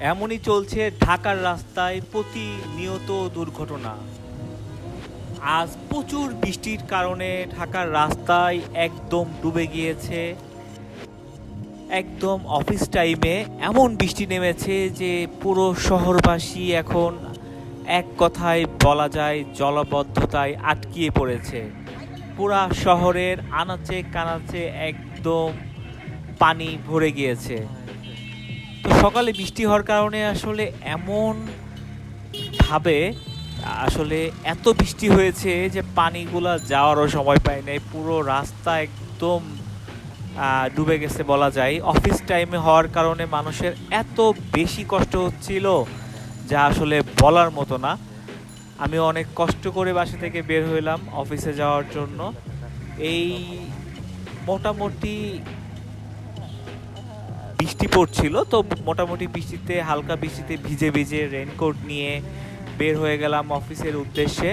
এমনই চলছে ঢাকার রাস্তায় প্রতিনিয়ত দুর্ঘটনা। আজ প্রচুর বৃষ্টির কারণে ঢাকার রাস্তায় একদম ডুবে গিয়েছে। একদম অফিস টাইমে এমন বৃষ্টি নেমেছে যে পুরো শহরবাসী এখন এক কথায় বলা যায় জলবদ্ধতায় আটকিয়ে পড়েছে। পুরা শহরের আনাচে কানাচে একদম পানি ভরে গিয়েছে। তো সকালে বৃষ্টি হওয়ার কারণে আসলে এমন ভাবে আসলে এত বৃষ্টি হয়েছে যে পানিগুলা যাওয়ারও সময় পায় নাই। পুরো রাস্তা একদম ডুবে গেছে বলা যায়। অফিস টাইমে হওয়ার কারণে মানুষের এত বেশি কষ্ট হচ্ছিল যা আসলে বলার মতো না। আমি অনেক কষ্ট করে বাসা থেকে বের হইলাম অফিসে যাওয়ার জন্য। এই মোটামুটি বৃষ্টি পড়ছিল, তো মোটামুটি বৃষ্টিতে, হালকা বৃষ্টিতে ভিজে ভিজে রেনকোট নিয়ে বের হয়ে গেলাম অফিসের উদ্দেশ্যে।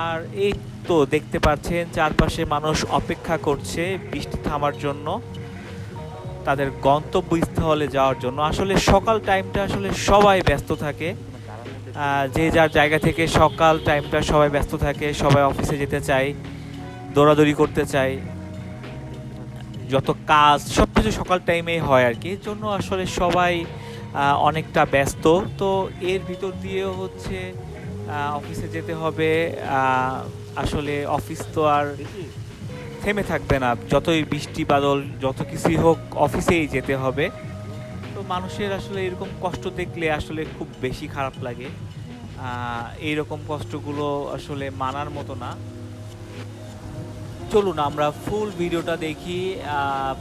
আর এই তো দেখতে পাচ্ছেন, চারপাশে মানুষ অপেক্ষা করছে বৃষ্টি থামার জন্য, তাদের গন্তব্যস্থলে যাওয়ার জন্য। আসলে সকাল টাইমটা আসলে সবাই ব্যস্ত থাকে। যে যার জায়গা থেকে সকাল টাইমটা সবাই ব্যস্ত থাকে, সবাই অফিসে যেতে চায়, দৌড়াদৌড়ি করতে চায়। যত কাজ সব কিছু সকাল টাইমেই হয় আর কি এর জন্য আসলে সবাই অনেকটা ব্যস্ত। তো এর ভিতর দিয়েও হচ্ছে অফিসে যেতে হবে। আসলে অফিস তো আর থেমে থাকবে না। যতই বৃষ্টি বাদল যত কিছুই হোক অফিসেই যেতে হবে। তো মানুষের আসলে এরকম কষ্ট দেখলে আসলে খুব বেশি খারাপ লাগে। আহ, এইরকম কষ্টগুলো আসলে মানার মতো না। চলুন, আমরা ফুল ভিডিওটা দেখি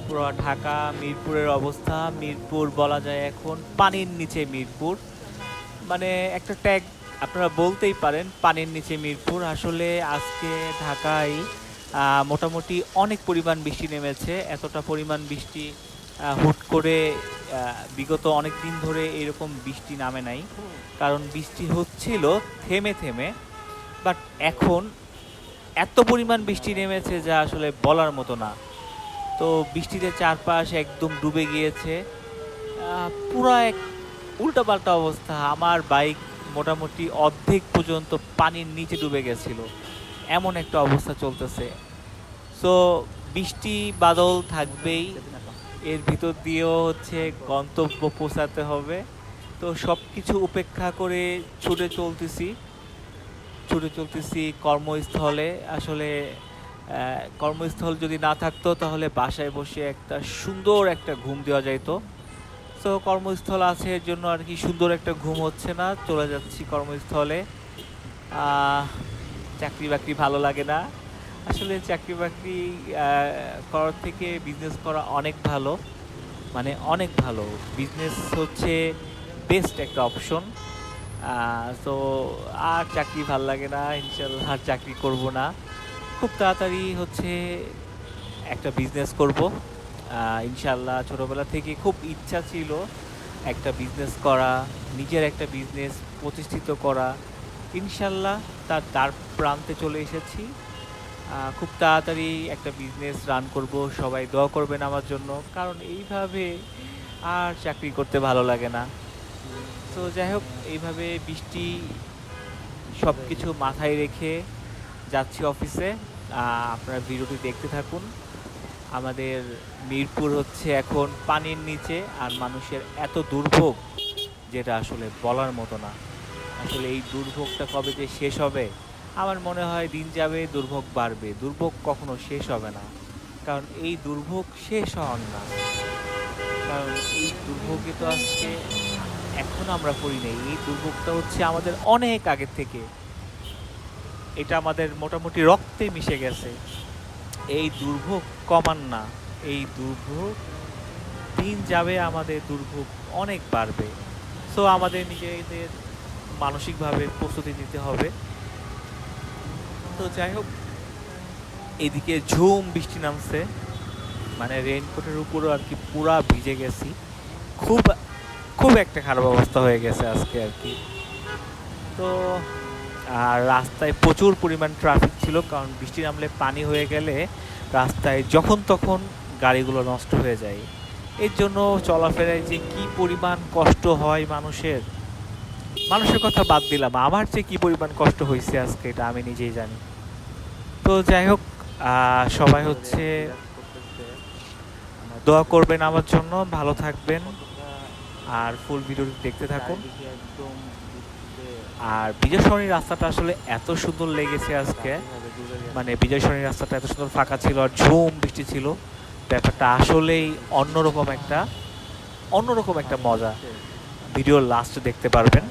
পুরো ঢাকা, মিরপুরের অবস্থা। মিরপুর বলা যায় এখন পানির নিচে মিরপুর। মানে একটা ট্যাগ আপনারা বলতেই পারেন, পানির নিচে মিরপুর। আসলে আজকে ঢাকায় মোটামুটি অনেক পরিমাণ বৃষ্টি নেমেছে। এতটা পরিমাণ বৃষ্টি হুট করে বিগত অনেক দিন ধরে এরকম বৃষ্টি নামে নাই। কারণ বৃষ্টি হচ্ছিল, থেমে থেমে। বাট এখন এত পরিমাণ বৃষ্টি নেমেছে যা আসলে বলার মতো না। তো বৃষ্টিতে চারপাশ একদম ডুবে গিয়েছে। পুরো এক উল্টাপাল্টা অবস্থা। আমার বাইক মোটামুটি অর্ধেক পর্যন্ত পানির নিচে ডুবে গেছিল। এমন একটা অবস্থা চলতেছে। সো বৃষ্টি বাদল থাকবেই। এর ভিতর দিয়েও হচ্ছে গন্তব্য পৌঁছাতে হবে। তো সব কিছু উপেক্ষা করে ছুটে চলতেছি। ছুটে চলতেছি কর্মস্থলে। আসলে কর্মস্থল যদি না থাকতো তাহলে বাসায় বসে একটা সুন্দর একটা ঘুম দেওয়া যাইতো। তো কর্মস্থল আছে, এর জন্য আর কি সুন্দর একটা ঘুম হচ্ছে না। চলে যাচ্ছি কর্মস্থলে। চাকরি বাকরি ভালো লাগে না। আসলে চাকরি বাকরি করার থেকে বিজনেস করা অনেক ভালো। মানে অনেক ভালো। বিজনেস হচ্ছে বেস্ট একটা অপশন তো আর চাকরি ভালো লাগে না, ইনশাল্লাহ আর চাকরি করব না। খুব তাড়াতাড়ি হচ্ছে একটা বিজনেস করব। ইনশাল্লাহ ছোটোবেলা থেকে খুব ইচ্ছা ছিল একটা বিজনেস করা, নিজের একটা বিজনেস প্রতিষ্ঠিত করা। ইনশাল্লাহ তার তার প্রান্তে চলে এসেছি। খুব তাড়াতাড়ি একটা বিজনেস রান করব, সবাই দোয়া করবেন আমার জন্য, কারণ এইভাবে আর চাকরি করতে ভালো লাগে না। তো যাই হোক, এইভাবে বৃষ্টি সব কিছু মাথায় রেখে যাচ্ছি অফিসে। আপনারা ভিডিওটি দেখতে থাকুন। আমাদের মিরপুর হচ্ছে এখন পানির নিচে আর মানুষের এত দুর্ভোগ যেটা আসলে বলার মতো না। আসলে এই দুর্ভোগটা কবে যে শেষ হবে, আমার মনে হয় দিন যাবে, দুর্ভোগ বাড়বে। দুর্ভোগ কখনো শেষ হবে না। কারণ এই দুর্ভোগ শেষ হওয়ার না। কারণ এই দুর্ভোগে তো আজকে এখন আমরা করি নাই। এই দুর্ভোগটা হচ্ছে আমাদের অনেক আগের থেকে। এটা আমাদের মোটামুটি রক্তে মিশে গেছে। এই দুর্ভোগ কমান না। এই দুর্ভোগ দিন যাবে, আমাদের দুর্ভোগ অনেক বাড়বে। সো আমাদের নিজেদের মানসিকভাবে প্রস্তুতি নিতে হবে। তো যাই হোক, এদিকে ঝুম বৃষ্টি নামছে। মানে রেইনকোটের উপরও আর কি পুরা ভিজে গেছি। খুব খুব একটা খারাপ অবস্থা হয়ে গেছে আজকে আর কি। তো আর রাস্তায় প্রচুর পরিমাণ ট্রাফিক ছিল কারণ বৃষ্টি নামলে পানি হয়ে গেলে রাস্তায় যখন তখন গাড়িগুলো নষ্ট হয়ে যায়। এর জন্য চলাফেরায় যে কি পরিমাণ কষ্ট হয় মানুষের মানুষের কথা বাদ দিলাম। আমার যে কি পরিমাণ কষ্ট হয়েছে আজকে এটা আমি নিজেই জানি। তো যাই হোক আহ, সবাই হচ্ছে দোয়া করবেন আমার জন্য ভালো থাকবেন। আর ফুল ভিডিওটি দেখতে থাকুন আর বিজয় সরণির রাস্তাটা আসলে এত সুন্দর লেগেছে আজকে। মানে বিজয় সরণির রাস্তাটা এত সুন্দর ফাঁকা ছিল আর ঝুম বৃষ্টি ছিল। ব্যাপারটা আসলেই অন্যরকম একটা অন্যরকম একটা মজা। ভিডিও লাস্ট দেখতে পারবেন।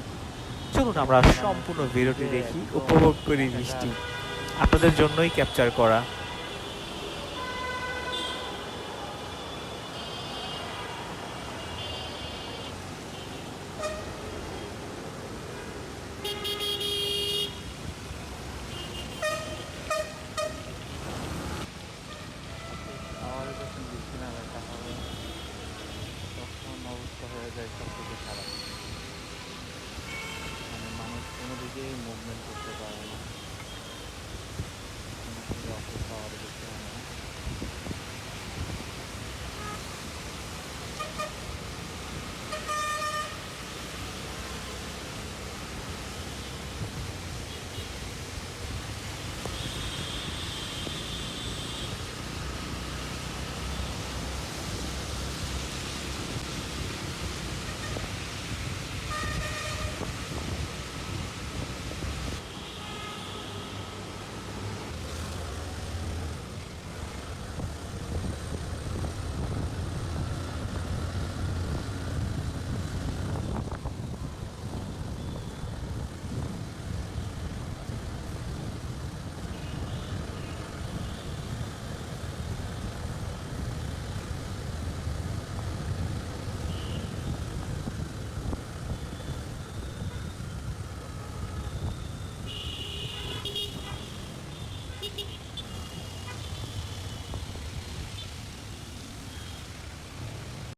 চলুন আমরা সম্পূর্ণ ভিডিওটি দেখি উপভোগ করি বৃষ্টি। আপনাদের জন্যই ক্যাপচার করা।